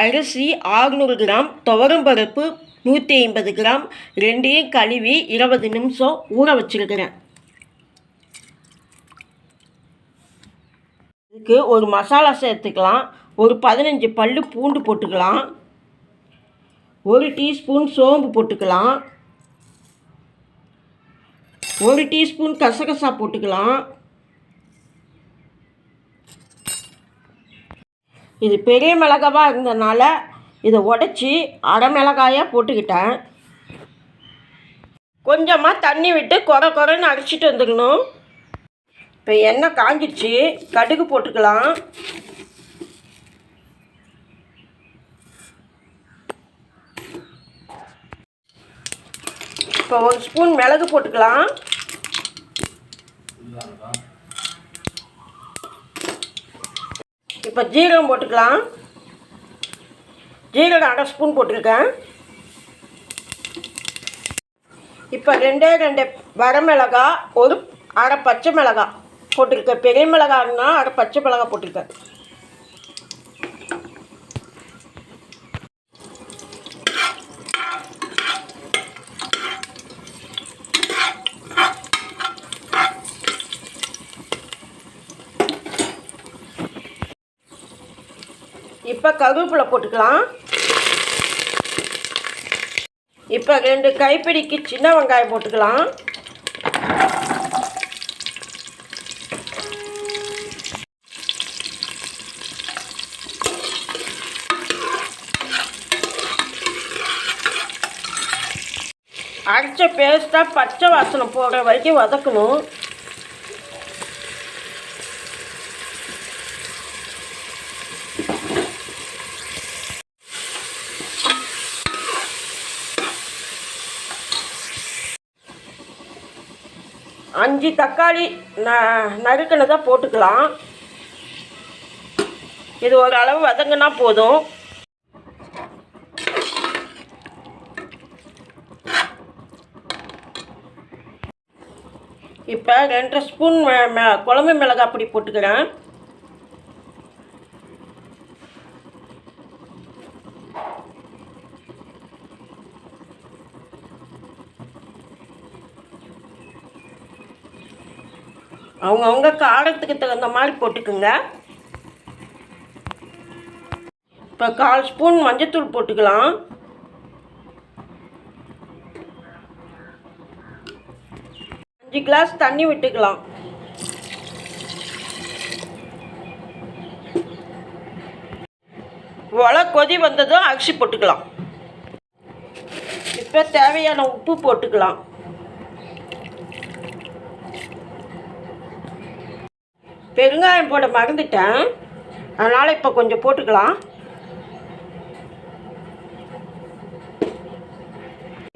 அரிசி ஆறுநூறு கிராம் துவரம்பருப்பு நூற்றி ஐம்பது கிராம் ரெண்டையும் கழுவி இருபது நிமிஷம் ஊற வச்சுருக்கிறேன். இதுக்கு ஒரு மசாலா சேர்த்துக்கலாம். ஒரு பதினஞ்சு பல்லு பூண்டு போட்டுக்கலாம். ஒரு டீஸ்பூன் சோம்பு போட்டுக்கலாம். ஒரு டீஸ்பூன் கசகசா போட்டுக்கலாம். இது பெரிய மிளகாவாக இருந்ததுனால இதை உடச்சி அரை மிளகாயாக போட்டுக்கிட்டேன். கொஞ்சமாக தண்ணி விட்டு குறை குறைன்னு அரைச்சிட்டு வந்துக்கணும் இப்போ எண்ணெய் காஞ்சிடுச்சு கடுகு போட்டுக்கலாம். இப்போ ஒரு ஸ்பூன் மிளகு போட்டுக்கலாம். இப்போ ஜீரகம் போட்டுக்கலாம். ஜீரகம் அரை ஸ்பூன் போட்டிருக்கேன். இப்போ ரெண்டே ரெண்டு வரமிளகா ஒரு அரை பச்சை மிளகாய் போட்டிருக்கேன். பெரிய மிளகான்னா அரை பச்சை மிளகா போட்டிருக்கேன். இப்போ கருவேப்பிலை போட்டுக்கலாம். இப்போ ரெண்டு கைப்பிடிக்கு சின்ன வெங்காயம் போட்டுக்கலாம். அரைச்ச பேஸ்ட்டாக பச்சை வாசனை போடுற வரைக்கும் வதக்கணும். அஞ்சு தக்காளி ந நறுக்கினதாக போட்டுக்கலாம். இது ஒரு அளவு வதங்கினா போதும். இப்போ ரெண்டரை ஸ்பூன் குழம்பு மிளகாய் பொடி போட்டுக்கிறேன். அவங்கவுங்க காரத்துக்கு தகுந்த மாதிரி போட்டுக்குங்க. இப்போ கால் ஸ்பூன் மஞ்சத்தூள் போட்டுக்கலாம். அஞ்சு கிளாஸ் தண்ணி விட்டுக்கலாம். ஒலை கொதி வந்ததும் அரிசி போட்டுக்கலாம். இப்போ தேவையான உப்பு போட்டுக்கலாம். பெருங்காயம் போட மறந்துட்டேன். அதனால் இப்போ கொஞ்சம் போட்டுக்கலாம்.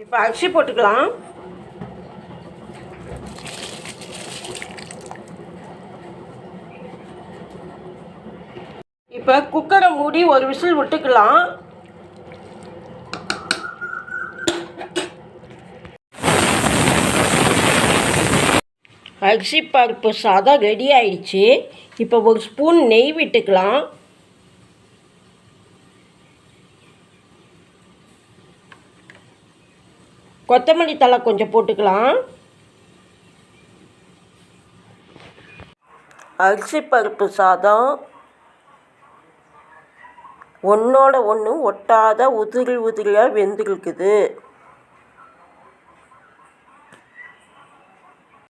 இப்போ அரிசி போட்டுக்கலாம். இப்போ குக்கரை மூடி ஒரு விசில் விட்டுக்கலாம். அரிசி பருப்பு சாதம் ரெடி ஆயிடுச்சு. இப்போ ஒரு ஸ்பூன் நெய் விட்டுக்கலாம். கொத்தமல்லி தழை கொஞ்சம் போட்டுக்கலாம். அரிசி பருப்பு சாதம். ஒன்றோட ஒன்று ஒட்டாத உதிரி உதிரியாக வெந்திருக்குது.